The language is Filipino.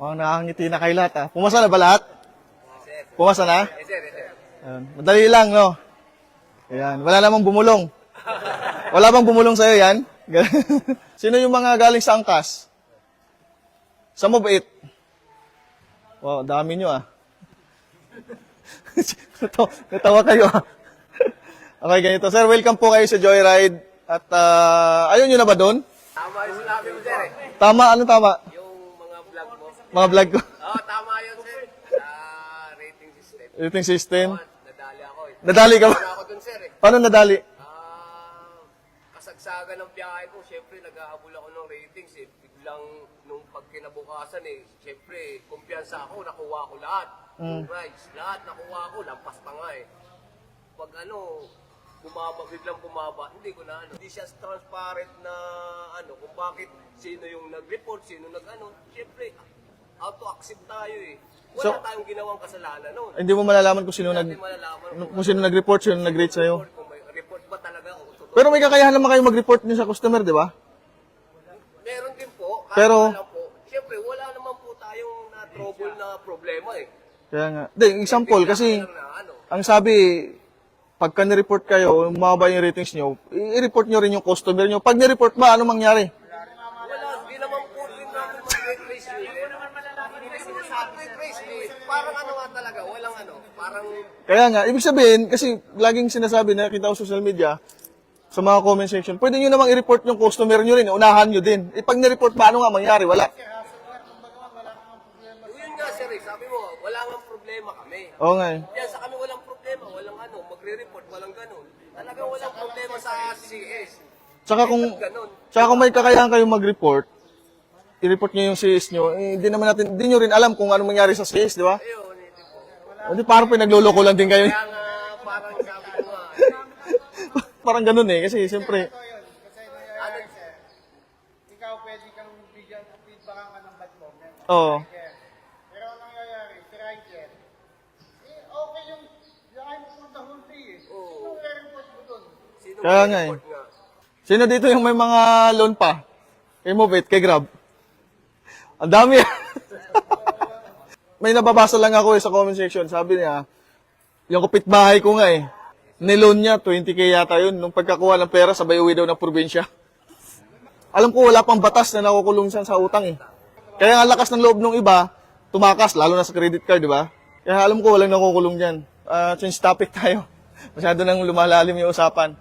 Mukhang nakangiti na kayo lahat, ha? Pumasa na ba lahat? Pumasa na? Ayan. Madali lang, no? Ayan. Wala namang bumulong. Wala bang bumulong sa'yo yan? Sino yung mga galing sa angkas? Sa mabait? Wow, dami nyo, ah. Natawa- kayo, ah. Okay, ganito. Sir, welcome po kayo sa Joyride. At ah, ayun nyo na ba doon? Tama yung sinabi mo, sir. eh. Tama, ano tama? Yung. Mga vlog ko. Oo, tama yun, sir. Sa rating system. Rating system. Nadali ako eh. Nadali ka ba? Ako dun, sir eh. Paano nadali? Ah, kasagsagan ng biyahe ko, syempre nag-ahabol ako ng ratings eh. Biglang nung pagkinabukasan eh, syempre kumpiyansa ako, nakuha ko lahat. Yung rides, lahat nakuha ko, lampas pa nga eh. Pag ano, bumaba, biglang bumaba, hindi ko na ano. Hindi siya transparent na ano, kung bakit sino yung nag-report, sino nag-ano. Syempre, auto-accept tayo eh. Wala So- tayong ginawang kasalanan noon. Hindi mo malalaman kung sino nag Hindi malalaman kung kung sino nag-report, sino nag-rate sa'yo. kung may report ba talaga o totoo. Pero may kakayahan naman kayo mag-report niyo sa customer, di ba? Meron din po. Kahit Pero- wala po. Siyempre, wala naman po tayong na trouble na problema eh. Kaya nga. Hindi, example, kasi na ano. ang sabi, pagka ni-report kayo, umaba yung ratings nyo, i-report nyo rin yung customer nyo. Pag ni-report ba, ano mangyari? Wala, di naman po din namin mag-retrace eh. Hindi naman malalaman nila sinasabi. Retrace eh. Parang ano nga talaga, walang ano. Parang, Kaya nga, ibig sabihin, kasi laging sinasabi na kita ko sa social media, sa mga comment section, pwede nyo namang i-report yung customer nyo rin, unahan nyo din. E pag ni-report ba, ano nga mangyari? Wala. yun nga sir eh. Sabi mo, wala nga problema kami. Oo nga eh. Yan sa kami walang problema, walang ano, magre-report, walang ganun. Talagang walang problema sa CS. Tsaka kung, Ganun. tsaka kung may kakayahan kayong mag-report, i-report nyo yung CS nyo, eh, di naman natin, di nyo rin alam kung ano mangyari sa CS, di ba? Ayun, hindi po. Hindi, parang pinagluloko lang din kayo. Kaya nga, parang sabi ko nga, parang ganun eh, kasi siyempre, ano, ikaw pwede kang bigyan ng feedback ka ng bad comment. oo. Pero ang nangyayari, si Riker, eh, okay yung biyahe mo punta Hulti eh. Oo. Sino re-report mo dun? sino Kaya nga eh. report? Sino dito yung may mga loan pa? Kay Mobit, kay Grab. Ang dami. may nababasa lang ako eh sa comment section. Sabi niya, yung kapitbahay ko nga eh, niloan niya, 20k yata yun. Nung pagkakuha ng pera, sabay uwi daw ng probinsya. Alam ko wala pang batas na nakukulong siya sa utang eh. Kaya ang lakas ng loob ng iba, tumakas, lalo na sa credit card, di ba? Kaya alam ko walang nakukulong dyan. Ah, change topic tayo. Masyado nang lumalalim yung usapan.